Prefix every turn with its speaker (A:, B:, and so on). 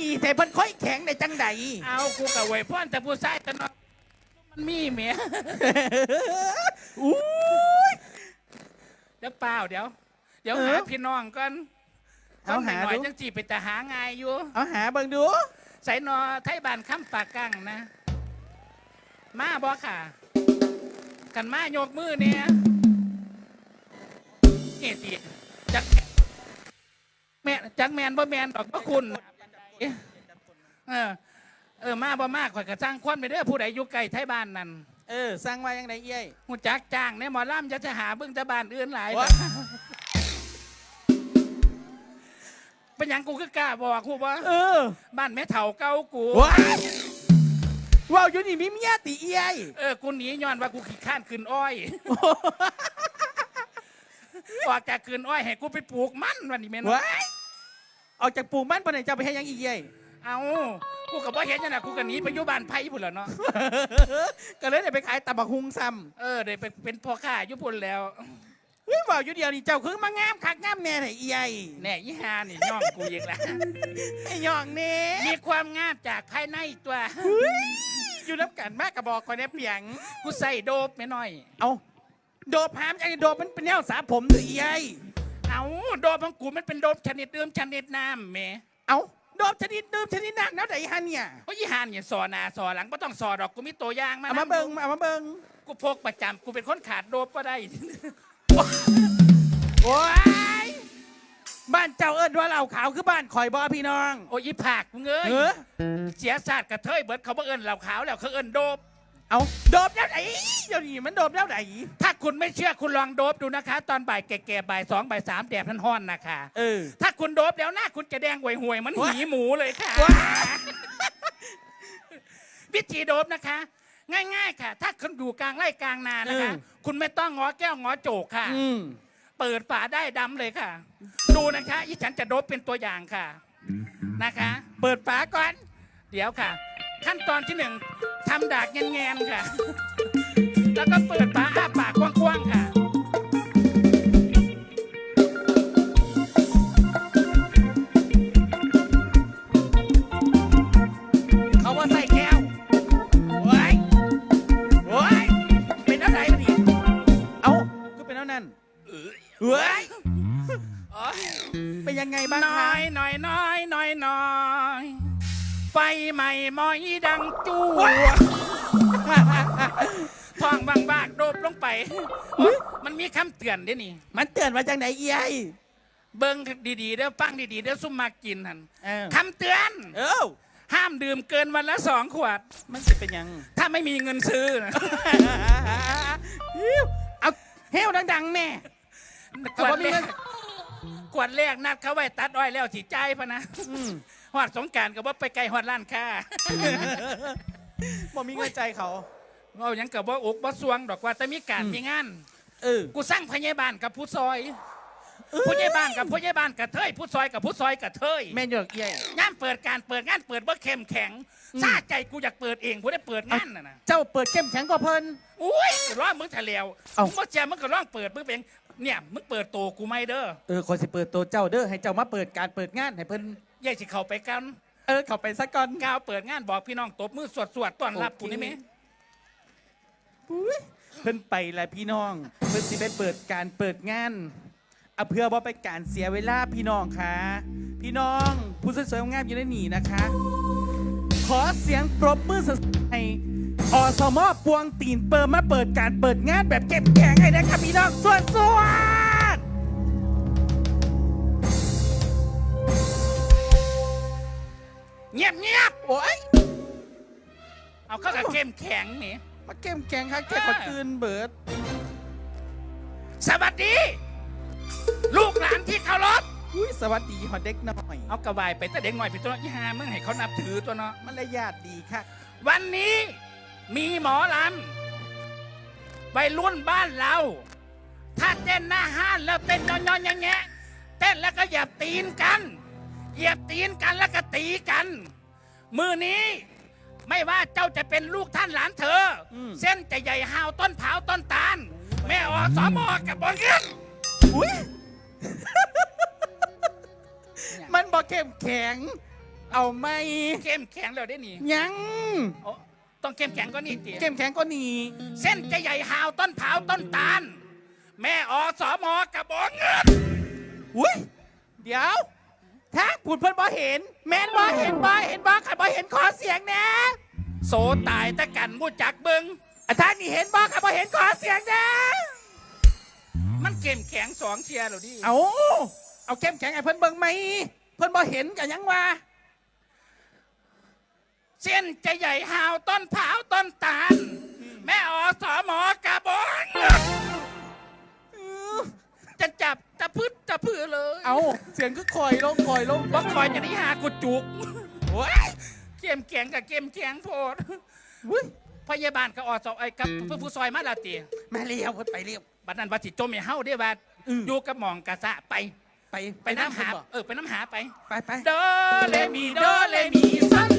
A: ด้
B: ดีแต่เพิ่นค่อยแข็งในจังใด
A: เอากูกับไว้พ่อนแต่ผู้ชายแต่นอนมันมีเมีย
B: อุ้ย
A: เดี๋ยวเปล่าเดี๋ยว เดี๋ยว
B: เออ
A: หาพี่น้องก่อน
B: เอาหา
A: หน่อย
B: ดู
A: ๆจังจีไปแต่หาง่ายอยู่
B: เอาหาเบิ่งดู
A: ใส่นอไทยบานค้ำปากกังนะ มาบ่ค่ะ กันมายกมือเนี่ยเอติจักแม่จักแมนบ่แมนดอกพระคุณ เออเออมาบ่มากข่อยกระจ้างควันไปเด้อผู้ใดอยู่ไกลไทยบ้านนั่น
B: เออสร้างไว้ยังไงเอ้ย
A: หูจักจ้างเนี่ยหมอล่ำจะจะหาเบิ่งแต่บ้านอื่นหลาย
B: ว้า
A: เป็นหยังกูคือกล้าบอกกูว่า
B: เออ
A: บ้านแม่เฒ่าเก่ากู
B: ว้ายว้าวอยู่นี่มีเมียติเอ้ย
A: เออกูหนีย้อนว่ากูขี้ข้านขึ้นอ้อยออกจากคืนอ้อยให้กูไปปลูกมันวันนี้แม่น
B: ว้าย ออกจากปลูกมันปานไหนจะเอาไปให้ยังอีกเอ้ย
A: เอากูกับว่าเห็นจังนะกูก็หนีไปอยู่บ้านไผ่พุ่นแล้วเนาะ
B: ก็เลยได้ไปขายตับบักฮุงซ้
A: เออได้ไปเป็นพ่อค้าอยู่พุ่นแล้วำ
B: เฮ้ยว้าวอยู่เดียวนี่เจ้าคือมางามคักงามแน่ไหนเอ้ย
A: แน่ยี่หานี่ย่องกูอีกแล้ว
B: ไอ้หยองนี่
A: มีความงามจากภายในตัว
B: อยู่น้ำกันมากกระบอกคนนี้เปียง
A: กูใส่โดบไม่น้อย
B: เอาโดบหามจังโดบมันเป็นแนวสาผมหรือเอ้ย
A: เอาโดบของกูมันเป็นโดบชนิดเดิมชนิดน้ำแหม่
B: เอาโดบชนิดดื่มชนิดหนักแนวไหนฮะเนี่ย
A: เพราะยี่หานี่สอหนาสอหลังไม่ต้องสอดอกกูมีตัวอย่างมา
B: เอามาเบิงเอามาเบิง
A: กูพกประจำกูเป็นคนขาดโดบก็ได้
B: โอ้ยบ้านเจ้าเอิญว่าเหล่าขาวคือบ้านคอยบอพี่น้อง
A: โอ้ยอีผักมึงเอ้ย
B: เออ
A: เสียศาสตร์กระเทยเบิดเขาบ่เอิญเหล่าขาวแล้วเขาเอิญโดบ
B: เอาโดบแล้วไหนเดี๋ยวนี้มันโดบแล้วไหน
A: ถ้าคุณไม่เชื่อคุณลองโดบดูนะคะ ตอนบ่ายแก่ๆบ่ายสองบ่ายสามแดดท่านห้อนนะคะ
B: เออ
A: ถ้าคุณโดบแล้วหน้าคุณจะแดงห่วยๆเหมัน
B: ว้า
A: หีหมูเลยค่ะ
B: ว้า
A: วิธีโดบนะคะ ง่าย ๆ ค่ะ ถ้าคุณอยู่กลางไร่กลางนานะคะคุณไม่ต้องงอแก้วงอโจกค่ะ
B: อืม
A: เปิดฝาได้ดำเลยค่ะ ดูนะคะอีฉันจะโดบเป็นตัวอย่างค่ะนะคะ
B: เปิดฝาก่อน
A: เดี๋ยวค่ะ ขั้นตอนที่หนึ่งทำดากแงนๆค่ะ แล้วก็เปิดฝาอ้าปากกว้างๆค่ะ
B: เขาว่าใส่แก้วโอ้ยโอ้ยเป็นอะไรมาดิเอาก็เป็นแล้วนั่นเฮ้ย
A: โอ๊ย
B: เป็นยังไงบ้าง
A: น้
B: คะ
A: อยน้อยน้อยน้อยน้อย ไฟใหม่มอยดังจู้ทองบางบากโดบลงไปโอ๊ยมันมีคำเตือนเด้วยนี่
B: มันเตือนมาจากไหนเอ้ย
A: เบิ้งดีๆเด้อฟังดีๆเด้อซุ่มมากินหัน
B: เออ
A: คำเตือน
B: เอ้า
A: ห้ามดื่มเกินวันละสองขวด
B: มันจะเป็นยัง
A: ถ้าไม่มีเงินซื้อนะ
B: เอาเฮวดังๆแม่
A: ขวดแร
B: เอาบ่มีเงิ
A: ก
B: น
A: ขวดแรกนัดเขาไว้ตัดอ้อยแล้วสิใจายพะนะ
B: อืม
A: หอดสงกรารกับว่าไปไกลหอดร้านค้า
B: บ่มีเงินใจเขา
A: เอาหยังกับว่าอกว่าสวงดอกว่าแต่มีการ
B: อืม
A: มีงาน
B: เออ
A: กูสร้างพยาบาลกับผู้ซอยผู้ใหญ่บ้านกับผู้ใหญ่บ้านกับเทยผู้ซอยกับผู้ซอยกับเทย
B: แม่นหยอกเอี้ย
A: งานเปิดการเปิดงานเปิดว่าเข้มแข็ง
B: อืม
A: ซาใจกูอยากเปิดเองผู้ได้เปิดงานน่ะนะ
B: เจ้าเปิดเข้มแข็งกว่าเพิ่น
A: อุ้ยร้องมึงทะเลว
B: เอ้า
A: มึงบ่เจ้ามึงก็ร้องเปิดมึงเป็นเนี่ยมึงเปิดโตกูไม่เด้อ
B: เออขอยสิเปิดตัวเจ้าเด้อให้เจ้ามาเปิดการเปิดงานให้เพิ่น
A: ยายสิเข้าไปกัน
B: เออเข้าไปสักก่อน
A: ก้าวเปิดงานบอกพี่น้องตบมือสวดสวดต้อนรับ
B: โอเค
A: กูนี่ไหม
B: อุ๊ยเพิ่นไปแล้วพี่น้อง เพิ่นสิไปเปิดการเปิดงานเอาเพื่อว่าไปนการเสียเวลาพี่น้องค่ะ พี่น้องผู้สวยๆงามอยู่ในนี่นะคะ ขอเสียงปรบมือสดๆให้อสมปวงตีนเปิมมาเปิดการเปิดงานแบบเก็บแข็งให้นะคะพี่น้องสวดสวด
A: เงียบเงียบ
B: โอ้ย
A: เอาเข้ากับเข้มแข็งนี่
B: มาเก็บแข็งค่ะแค่ขอตื่นเบิด
A: สวัสดี ลูกหลานที่เคารพ
B: อุ้ยสวัสดีหอเด็กหน่อย
A: เอากระบายไปแต่เด็กหน่อยไปตัวยี่หามึงให้เขานับถือตัวเนาะ
B: มารยาทดีค่ะ
A: วันนี้มีหมอลำวัยรุ่นบ้านเรา ถ้าเต้นหน้าห้านแล้วเต้นย้อนๆอย่างเงี้ยเต้นแล้วก็เหยียบตีนกัน เหยียบตีนกันแล้วก็ตีกัน มือนี้ ไม่ว่าเจ้าจะเป็นลูกท่านหลานเธออ
B: ม
A: เส้นจะใหญ่หาวต้นเผาต้นตาล แม่อสมอกับบนเงิน
B: อุ้ยแข็ง เอาไหม
A: เข้มแข็งแล้วได้นี่
B: ยัง
A: โอ้ต้องเข้มแข็งก็นี่ตี
B: เข้มแข็งก็หนี
A: เส้นจะใหญ่หาวต้นเผาวต้นตาล แม่อสมกระบอกเงิน
B: อุ้ย เดี๋ยว ถ้าพูดเพิ่นบ่เห็น แม่นบ่เห็นบ่เห็นบ่ขันบ่เห็นขอเสียงแหนะ
A: โสตายตะกันมูจักเบิง
B: อาจารย์นี่เห็นบ่ขันบ่เห็นขอเสียงแหนะ
A: มันเข้มแข็งสองเชียร์หรอดิ
B: เอาเอาเข้มแข็งไอ้เพิ่นเบิ่งไหมเพิ่นบ่เห็นกันยังว่า
A: เส้นจะใหญ่หาวต้นเผาต้นตาล แม่อสมอกระบอกเงิ พืดตะพือเลย
B: เอาเสียงก็คอยลงคอยลง
A: ว่าคอยจะได้หากูจุก
B: โอ้ย
A: เข้มแข็งกับเข้มแข็งโพด
B: อุ้ย
A: พยาบาลก็อสไอ้กับผู้ผู้ซอยมาแล้วตี
B: มาเรียวเพิ่นไปเรียว
A: บัดนั้นว่าสิจมให้เฮาได้ว่า
B: อืม
A: อยู่กับหมองกะสะไป
B: ไป
A: ไปน้ำหา
B: เพิ่บ่
A: เออ ไปน้ำหาไป
B: ไปไป
A: โดเลมีโดเลมีซัน